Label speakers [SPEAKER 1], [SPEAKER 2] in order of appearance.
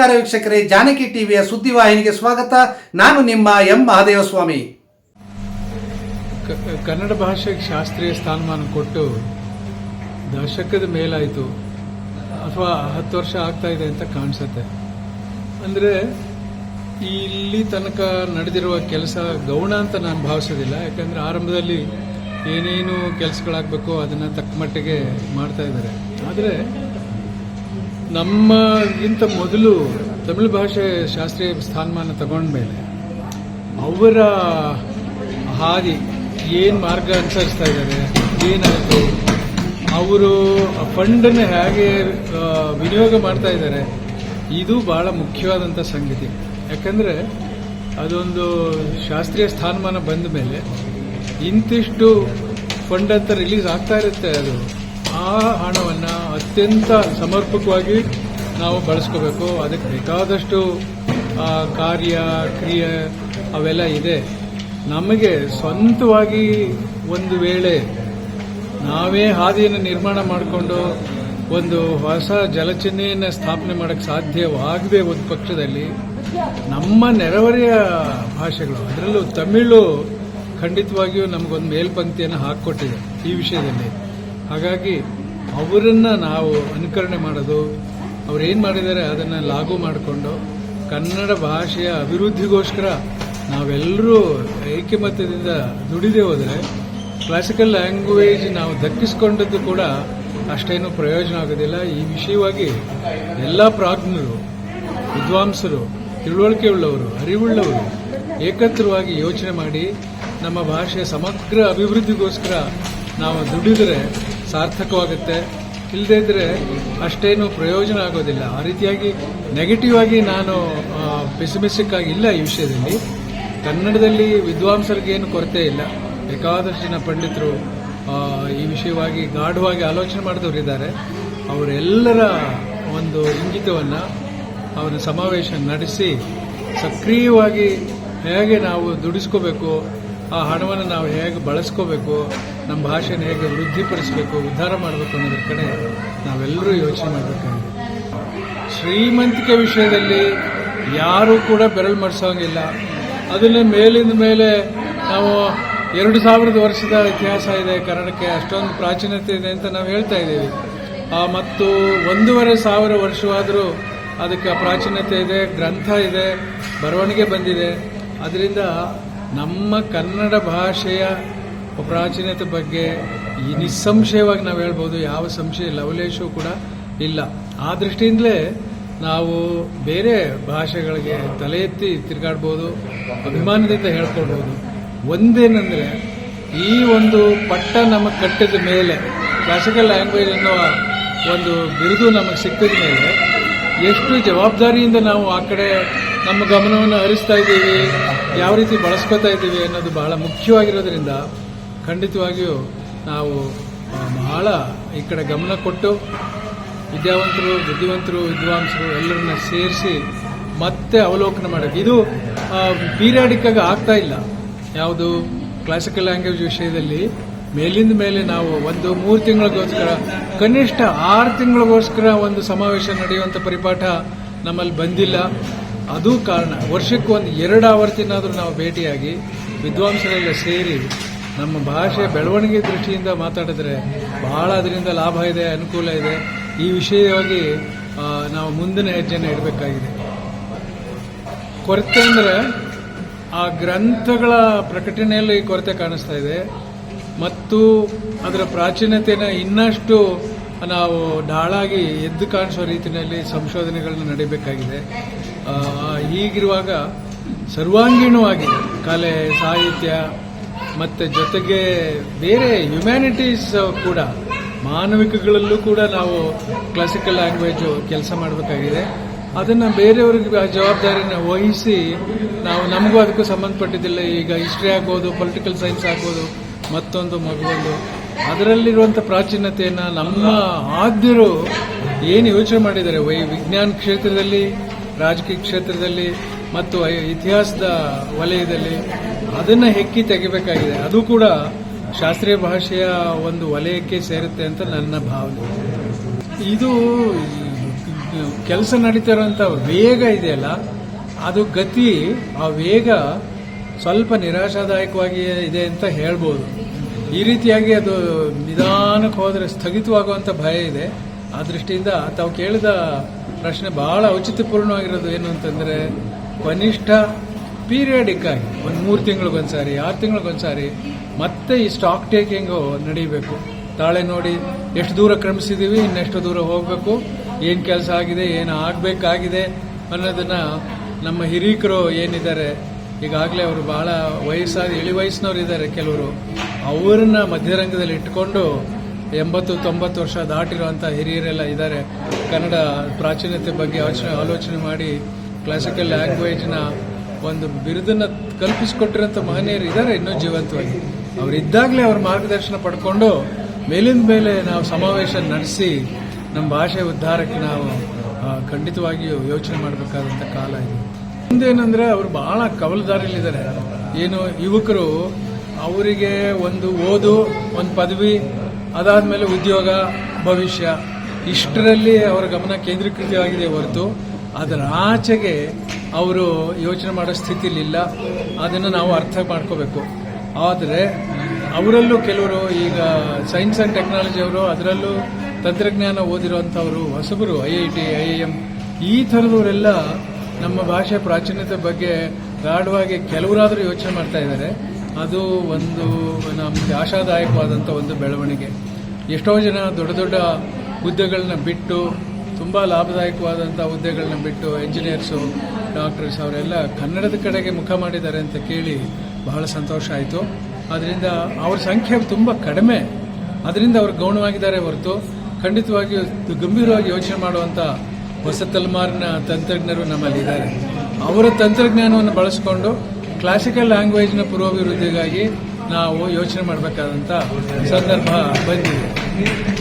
[SPEAKER 1] ನಮಸ್ಕಾರ ವೀಕ್ಷಕರೇ, ಜಾನಕಿ ಟಿವಿಯ ಸುದ್ದಿವಾಹಿನಿಗೆ ಸ್ವಾಗತ. ನಾನು ನಿಮ್ಮ ಎಂ ಮಹಾದೇವಸ್ವಾಮಿ.
[SPEAKER 2] ಕನ್ನಡ ಭಾಷೆಗೆ ಶಾಸ್ತ್ರೀಯ ಸ್ಥಾನಮಾನ ಕೊಟ್ಟು ದಶಕದ ಮೇಲಾಯಿತು. ಅಥವಾ ಹತ್ತು ವರ್ಷ ಆಗ್ತಾ ಇದೆ ಅಂತ ಕಾಣಿಸುತ್ತೆ. ಅಂದರೆ ಇಲ್ಲಿ ತನಕ ನಡೆದಿರುವ ಕೆಲಸ ಗೌಣ ಅಂತ ನಾನು ಭಾವಿಸೋದಿಲ್ಲ. ಯಾಕಂದರೆ ಆರಂಭದಲ್ಲಿ ಏನೇನು ಕೆಲಸಗಳಾಗಬೇಕು ಅದನ್ನು ತಕ್ಕ ಮಟ್ಟಿಗೆ ಮಾಡ್ತಾ ಇದ್ದಾರೆ. ಆದರೆ ನಮ್ಮಗಿಂತ ಮೊದಲು ತಮಿಳು ಭಾಷೆ ಶಾಸ್ತ್ರೀಯ ಸ್ಥಾನಮಾನ ತಗೊಂಡ್ಮೇಲೆ ಅವರ ಹಾದಿ ಏನು ಮಾರ್ಗ ಅನುಸರಿಸ್ತಾ ಇದ್ದಾರೆ, ಏನಾಯಿತು? ಅವರು ಫಂಡನ್ನು ಹೇಗೆ ವಿನಿಯೋಗ ಮಾಡ್ತಾ ಇದ್ದಾರೆ, ಇದು ಬಹಳ ಮುಖ್ಯವಾದಂಥ ಸಂಗತಿ. ಯಾಕಂದರೆ ಅದೊಂದು ಶಾಸ್ತ್ರೀಯ ಸ್ಥಾನಮಾನ ಬಂದ ಮೇಲೆ ಇಂತಿಷ್ಟು ಫಂಡ್ ಅಂತ ರಿಲೀಸ್ ಆಗ್ತಾ ಇರುತ್ತೆ ಅದು. ಆ ಹಣವನ್ನು ಅತ್ಯಂತ ಸಮರ್ಪಕವಾಗಿ ನಾವು ಬಳಸ್ಕೋಬೇಕು. ಅದಕ್ಕೆ ಬೇಕಾದಷ್ಟು ಕಾರ್ಯ, ಕ್ರಿಯೆ ಅವೆಲ್ಲ ಇದೆ. ನಮಗೆ ಸ್ವಂತವಾಗಿ ಒಂದು ವೇಳೆ ನಾವೇ ಹಾದಿಯನ್ನು ನಿರ್ಮಾಣ ಮಾಡಿಕೊಂಡು ಒಂದು ಹೊಸ ಜಲಚಿಹ್ನೆಯನ್ನು ಸ್ಥಾಪನೆ ಮಾಡೋಕ್ಕೆ ಸಾಧ್ಯವಾಗದೆ ಒಂದು ಪಕ್ಷದಲ್ಲಿ ನಮ್ಮ ನೆರೆಹೊರೆಯ ಭಾಷೆಗಳು, ಅದರಲ್ಲೂ ತಮಿಳು ಖಂಡಿತವಾಗಿಯೂ ನಮಗೊಂದು ಮೇಲ್ಪಂಕ್ತಿಯನ್ನು ಹಾಕಿಕೊಟ್ಟಿದೆ ಈ ವಿಷಯದಲ್ಲಿ. ಹಾಗಾಗಿ ಅವರನ್ನ ನಾವು ಅನುಕರಣೆ ಮಾಡೋದು, ಅವ್ರು ಏನು ಮಾಡಿದ್ದಾರೆ ಅದನ್ನು ಲಾಗು ಮಾಡಿಕೊಂಡು ಕನ್ನಡ ಭಾಷೆಯ ಅಭಿವೃದ್ಧಿಗೋಸ್ಕರ ನಾವೆಲ್ಲರೂ ಐಕ್ಯಮತ್ಯದಿಂದ ದುಡಿದೇ ಹೋದರೆ ಕ್ಲಾಸಿಕಲ್ ಲ್ಯಾಂಗ್ವೇಜ್ ನಾವು ದಕ್ಕಿಸ್ಕೊಂಡದ್ದು ಕೂಡ ಅಷ್ಟೇನು ಪ್ರಯೋಜನ ಆಗೋದಿಲ್ಲ. ಈ ವಿಷಯವಾಗಿ ಎಲ್ಲ ಪ್ರಾಜ್ಞರು, ವಿದ್ವಾಂಸರು ತಿಳುವಳಿಕೆ ಉಳ್ಳವರು ಅರಿವುಳ್ಳವರು ಏಕತ್ರವಾಗಿ ಯೋಚನೆ ಮಾಡಿ ನಮ್ಮ ಭಾಷೆಯ ಸಮಗ್ರ ಅಭಿವೃದ್ಧಿಗೋಸ್ಕರ ನಾವು ದುಡಿದರೆ ಸಾರ್ಥಕವಾಗುತ್ತೆ. ಇಲ್ಲದೇ ಇದ್ರೆ ಅಷ್ಟೇನು ಪ್ರಯೋಜನ ಆಗೋದಿಲ್ಲ. ಆ ರೀತಿಯಾಗಿ ನೆಗೆಟಿವ್ ಆಗಿ ನಾನು ಪೆಸಿಮಿಸ್ಟಿಕ್ ಆಗಿ ಇಲ್ಲ ಈ ವಿಷಯದಲ್ಲಿ. ಕನ್ನಡದಲ್ಲಿ ವಿದ್ವಾಂಸರಿಗೆ ಏನು ಕೊರತೆ ಇಲ್ಲ. ಬೇಕಾದಷ್ಟು ಜನ ಪಂಡಿತರು ಈ ವಿಷಯವಾಗಿ ಗಾಢವಾಗಿ ಆಲೋಚನೆ ಮಾಡಿದವರಿದ್ದಾರೆ ಅವರೆಲ್ಲರ ಒಂದು ಇಂಗಿತವನ್ನು ಅವರ ಸಮಾವೇಶ ನಡೆಸಿ ಸಕ್ರಿಯವಾಗಿ ಹೇಗೆ ನಾವು ದುಡಿಸ್ಕೋಬೇಕು ಆ ಹಣವನ್ನು ನಾವು ಹೇಗೆ ಬಳಸ್ಕೋಬೇಕು, ನಮ್ಮ ಭಾಷೆನ ಹೇಗೆ ವೃದ್ಧಿಪಡಿಸಬೇಕು, ಉದ್ಧಾರ ಮಾಡಬೇಕು ಅನ್ನೋದ್ರ ಕಡೆ ನಾವೆಲ್ಲರೂ ಯೋಚನೆ ಮಾಡಬೇಕಾಗಿದೆ. ಶ್ರೀಮಂತಿಕೆ ವಿಷಯದಲ್ಲಿ ಯಾರೂ ಕೂಡ ಬೆರಳು ಮಾಡಿಸೋಂಗಿಲ್ಲ. ಅದನ್ನೇ ಮೇಲಿಂದ ಮೇಲೆ ನಾವು ಎರಡು ಸಾವಿರದ ವರ್ಷದ ಇತಿಹಾಸ ಇದೆ, ಕನ್ನಡಕ್ಕೆ ಅಷ್ಟೊಂದು ಪ್ರಾಚೀನತೆ ಇದೆ ಅಂತ ನಾವು ಹೇಳ್ತಾ ಇದ್ದೀವಿ. ಮತ್ತು ಒಂದೂವರೆ ಸಾವಿರ ವರ್ಷವಾದರೂ ಅದಕ್ಕೆ ಪ್ರಾಚೀನತೆ ಇದೆ, ಗ್ರಂಥ ಇದೆ, ಬರವಣಿಗೆ ಬಂದಿದೆ. ಅದರಿಂದ ನಮ್ಮ ಕನ್ನಡ ಭಾಷೆಯ ಪ್ರಾಚೀನತೆ ಬಗ್ಗೆ ನಿಸ್ಸಂಶಯವಾಗಿ ನಾವು ಹೇಳ್ಬೋದು. ಯಾವ ಸಂಶಯ ಲವಲೇಶು ಕೂಡ ಇಲ್ಲ. ಆ ದೃಷ್ಟಿಯಿಂದಲೇ ನಾವು ಬೇರೆ ಭಾಷೆಗಳಿಗೆ ತಲೆ ಎತ್ತಿ ತಿರುಗಾಡ್ಬೋದು, ಅಭಿಮಾನದಿಂದ ಹೇಳ್ಕೊಳ್ಬೋದು. ಒಂದೇನೆಂದರೆ, ಈ ಒಂದು ಪಟ್ಟ ನಮಗೆ ಕಟ್ಟಿದ ಮೇಲೆ ಕ್ಲಾಸಿಕಲ್ ಲ್ಯಾಂಗ್ವೇಜ್ ಅನ್ನೋ ಒಂದು ಬಿರುದು ನಮಗೆ ಸಿಕ್ಕಿದ ಮೇಲೆ, ಎಷ್ಟು ಜವಾಬ್ದಾರಿಯಿಂದ ನಾವು ಆ ಕಡೆ ನಮ್ಮ ಗಮನವನ್ನು ಹರಿಸ್ತಾ ಇದ್ದೀವಿ ಯಾವ ರೀತಿ ಬಳಸ್ಕೊತಾ ಇದ್ದೀವಿ ಅನ್ನೋದು ಬಹಳ ಮುಖ್ಯವಾಗಿರೋದ್ರಿಂದ ಖಂಡಿತವಾಗಿಯೂ ನಾವು ಬಹಳ ಈ ಕಡೆ ಗಮನ ಕೊಟ್ಟು ವಿದ್ಯಾವಂತರು, ಬುದ್ಧಿವಂತರು, ವಿದ್ವಾಂಸರು ಎಲ್ಲರನ್ನ ಸೇರಿಸಿ ಮತ್ತೆ ಅವಲೋಕನ ಮಾಡೋದು ಇದು ಪೀರಿಯಾಡಿಕ್ ಆಗಿ ಆಗ್ತಾ ಇಲ್ಲ. ಯಾವುದು? ಕ್ಲಾಸಿಕಲ್ ಲ್ಯಾಂಗ್ವೇಜ್ ವಿಷಯದಲ್ಲಿ ಮೇಲಿಂದ ಮೇಲೆ ನಾವು ಒಂದು ಮೂರು ತಿಂಗಳಿಗೋಸ್ಕರ, ಕನಿಷ್ಠ ಆರು ತಿಂಗಳಿಗೋಸ್ಕರ ಒಂದು ಸಮಾವೇಶ ನಡೆಯುವಂಥ ಪರಿಪಾಠ ನಮ್ಮಲ್ಲಿ ಬಂದಿಲ್ಲ. ಅದು ಕಾರಣ ವರ್ಷಕ್ಕೆ ಒಂದು ಎರಡು ಆವರ್ತಿನಾದರೂ ನಾವು ಭೇಟಿಯಾಗಿ ವಿದ್ವಾಂಸರೆಲ್ಲ ಸೇರಿ ನಮ್ಮ ಭಾಷೆ ಬೆಳವಣಿಗೆ ದೃಷ್ಟಿಯಿಂದ ಮಾತಾಡಿದ್ರೆ ಬಹಳ ಅದರಿಂದ ಲಾಭ ಇದೆ, ಅನುಕೂಲ ಇದೆ. ಈ ವಿಷಯವಾಗಿ ನಾವು ಮುಂದಿನ ಹೆಜ್ಜೆನ ಇಡಬೇಕಾಗಿದೆ. ಕೊರತೆ ಅಂದರೆ ಆ ಗ್ರಂಥಗಳ ಪ್ರಕಟಣೆಯಲ್ಲಿ ಕೊರತೆ ಕಾಣಿಸ್ತಾ ಇದೆ. ಮತ್ತು ಅದರ ಪ್ರಾಚೀನತೆನ ಇನ್ನಷ್ಟು ನಾವು ಡಾಳಾಗಿ ಎದ್ದು ಕಾಣಿಸುವ ರೀತಿಯಲ್ಲಿ ಸಂಶೋಧನೆಗಳನ್ನ ನಡೀಬೇಕಾಗಿದೆ. ಹೀಗಿರುವಾಗ ಸರ್ವಾಂಗೀಣವಾಗಿ ಕಲೆ, ಸಾಹಿತ್ಯ, ಮತ್ತು ಜೊತೆಗೆ ಬೇರೆ ಹ್ಯುಮ್ಯಾನಿಟೀಸ್ ಕೂಡ, ಮಾನವಿಕಗಳಲ್ಲೂ ಕೂಡ ನಾವು ಕ್ಲಾಸಿಕಲ್ ಲ್ಯಾಂಗ್ವೇಜು ಕೆಲಸ ಮಾಡಬೇಕಾಗಿದೆ. ಅದನ್ನು ಬೇರೆಯವ್ರಿಗೆ ಆ ಜವಾಬ್ದಾರಿನ ವಹಿಸಿ ನಾವು ನಮಗೂ ಅದಕ್ಕೂ ಸಂಬಂಧಪಟ್ಟಿದ್ದಿಲ್ಲ. ಈಗ ಹಿಸ್ಟ್ರಿ ಆಗ್ಬೋದು ಪೊಲಿಟಿಕಲ್ ಸೈನ್ಸ್ ಆಗ್ಬೋದು, ಮತ್ತೊಂದು ಮಗವೊಂದು. ಅದರಲ್ಲಿರುವಂಥ ಪ್ರಾಚೀನತೆಯನ್ನು ನಮ್ಮ ಆದ್ಯರು ಏನು ಯೋಚನೆ ಮಾಡಿದ್ದಾರೆ? ವೈ ವಿಜ್ಞಾನ ಕ್ಷೇತ್ರದಲ್ಲಿ, ರಾಜಕೀಯ ಕ್ಷೇತ್ರದಲ್ಲಿ ಮತ್ತು ಇತಿಹಾಸದ ವಲಯದಲ್ಲಿ ಅದನ್ನು ಹೆಕ್ಕಿ ತೆಗಿಬೇಕಾಗಿದೆ. ಅದು ಕೂಡ ಶಾಸ್ತ್ರೀಯ ಭಾಷೆಯ ಒಂದು ವಲಯಕ್ಕೆ ಸೇರುತ್ತೆ ಅಂತ ನನ್ನ ಭಾವನೆ. ಇದು ಕೆಲಸ ನಡೀತಿರೋಂಥ ವೇಗ ಇದೆಯಲ್ಲ, ಅದು ಗತಿ, ಆ ವೇಗ ಸ್ವಲ್ಪ ನಿರಾಶಾದಾಯಕವಾಗಿ ಇದೆ ಅಂತ ಹೇಳ್ಬೋದು. ಈ ರೀತಿಯಾಗಿ ಅದು ನಿಧಾನಕ್ಕೆ ಹೋದರೆ ಸ್ಥಗಿತವಾಗುವಂಥ ಭಯ ಇದೆ. ಆ ದೃಷ್ಟಿಯಿಂದ ತಾವು ಕೇಳಿದ ಪ್ರಶ್ನೆ ಬಹಳ ಔಚಿತ್ಯಪೂರ್ಣವಾಗಿರೋದು ಏನು ಅಂತಂದರೆ, ಕನಿಷ್ಠ ಪೀರಿಯಡಿಕ್ ಆಗಿ ಒಂದು ಮೂರು ತಿಂಗಳಿಗೊಂದ್ಸಾರಿ, ಆರು ತಿಂಗಳಿಗೊಂದ್ಸಾರಿ ಮತ್ತೆ ಈ ಸ್ಟಾಕ್ ಟೇಕಿಂಗು ನಡೀಬೇಕು. ತಾಳೆ ನೋಡಿ ಎಷ್ಟು ದೂರ ಕ್ರಮಿಸಿದ್ದೀವಿ ಇನ್ನೆಷ್ಟು ದೂರ ಹೋಗಬೇಕು, ಏನು ಕೆಲಸ ಆಗಿದೆ, ಏನು ಆಗಬೇಕಾಗಿದೆ ಅನ್ನೋದನ್ನು ನಮ್ಮ ಹಿರೀಕರು ಏನಿದ್ದಾರೆ ಈಗಾಗಲೇ ಅವರು ಬಹಳ ವಯಸ್ಸಾದ ಇಳಿ ವಯಸ್ಸಿನವ್ರು ಇದ್ದಾರೆ ಕೆಲವರು. ಅವರನ್ನ ಮಧ್ಯರಂಗದಲ್ಲಿ ಇಟ್ಕೊಂಡು ಎಂಬತ್ತು, ತೊಂಬತ್ತು ವರ್ಷ ದಾಟಿರುವಂಥ ಹಿರಿಯರೆಲ್ಲ ಇದ್ದಾರೆ. ಕನ್ನಡ ಪ್ರಾಚೀನತೆ ಬಗ್ಗೆ ಆಲೋಚನೆ ಆಲೋಚನೆ ಮಾಡಿ ಕ್ಲಾಸಿಕಲ್ ಲ್ಯಾಂಗ್ವೇಜ್ನ ಒಂದು ಬಿರುದನ್ನು ಕಲ್ಪಿಸಿಕೊಟ್ಟಿರೋಂಥ ಮಹನೀಯರು ಇದ್ದಾರೆ ಇನ್ನೂ ಜೀವಂತವಾಗಿ. ಅವರಿದ್ದಾಗಲೇ ಅವ್ರ ಮಾರ್ಗದರ್ಶನ ಪಡ್ಕೊಂಡು ಮೇಲಿಂದ ಮೇಲೆ ನಾವು ಸಮಾವೇಶ ನಡೆಸಿ ನಮ್ಮ ಭಾಷೆ ಉದ್ಧಾರಕ್ಕೆ ನಾವು ಖಂಡಿತವಾಗಿಯೂ ಯೋಚನೆ ಮಾಡಬೇಕಾದಂಥ ಕಾಲ ಇದು. ಮುಂದೇನಂದ್ರೆ ಅವರು ಬಹಳ ಕವಲುದಾರಿಯಲ್ಲಿದ್ದಾರೆ. ಏನು ಯುವಕರು ಅವರಿಗೆ ಒಂದು ಓದು, ಒಂದು ಪದವಿ, ಅದಾದ್ಮೇಲೆ ಉದ್ಯೋಗ, ಭವಿಷ್ಯ, ಇಷ್ಟರಲ್ಲಿ ಅವರ ಗಮನ ಕೇಂದ್ರೀಕೃತವಾಗಿದೆ ಹೊರತು ಅದರ ಆಚೆಗೆ ಅವರು ಯೋಚನೆ ಮಾಡೋ ಸ್ಥಿತಿಲಿಲ್ಲ ಅದನ್ನು ನಾವು ಅರ್ಥ ಮಾಡ್ಕೋಬೇಕು. ಆದರೆ ಅವರಲ್ಲೂ ಕೆಲವರು ಈಗ ಸೈನ್ಸ್ ಆ್ಯಂಡ್ ಟೆಕ್ನಾಲಜಿ ಅವರು, ಅದರಲ್ಲೂ ತಂತ್ರಜ್ಞಾನ ಓದಿರುವಂಥವರು, ಹೊಸಬರು, I I T I M, ಈ ಥರದವರೆಲ್ಲ ನಮ್ಮ ಭಾಷೆ ಪ್ರಾಚೀನತೆ ಬಗ್ಗೆ ಗಾಢವಾಗಿ ಕೆಲವರಾದರೂ ಯೋಚನೆ ಮಾಡ್ತಾ ಇದ್ದಾರೆ. ಅದು ಒಂದು ನಮಗೆ ಆಶಾದಾಯಕವಾದಂಥ ಒಂದು ಬೆಳವಣಿಗೆ. ಎಷ್ಟೋ ಜನ ದೊಡ್ಡ ದೊಡ್ಡ ಹುದ್ದೆಗಳನ್ನ ಬಿಟ್ಟು, ತುಂಬ ಲಾಭದಾಯಕವಾದಂಥ ಹುದ್ದೆಗಳನ್ನ ಬಿಟ್ಟು ಇಂಜಿನಿಯರ್ಸು ಡಾಕ್ಟರ್ಸ್ ಅವರೆಲ್ಲ ಕನ್ನಡದ ಕಡೆಗೆ ಮುಖ ಮಾಡಿದ್ದಾರೆ ಅಂತ ಕೇಳಿ ಬಹಳ ಸಂತೋಷ ಆಯಿತು. ಅದರಿಂದ ಅವ್ರ ಸಂಖ್ಯೆ ತುಂಬ ಕಡಿಮೆ. ಅದರಿಂದ ಅವರು ಗೌಣವಾಗಿದ್ದಾರೆ ಹೊರತು ಖಂಡಿತವಾಗಿಯೂ ಗಂಭೀರವಾಗಿ ಯೋಚನೆ ಮಾಡುವಂಥ ಹೊಸ ತಲೆಮಾರಿನ ತಂತ್ರಜ್ಞರು ನಮ್ಮಲ್ಲಿದ್ದಾರೆ. ಅವರ ತಂತ್ರಜ್ಞಾನವನ್ನು ಬಳಸಿಕೊಂಡು ಕ್ಲಾಸಿಕಲ್ ಲ್ಯಾಂಗ್ವೇಜ್ನ ಪೂರ್ವಾಭಿವೃದ್ಧಿಗಾಗಿ ನಾವು ಯೋಚನೆ ಮಾಡಬೇಕಾದಂಥ ಸಂದರ್ಭ ಬಂದಿದೆ.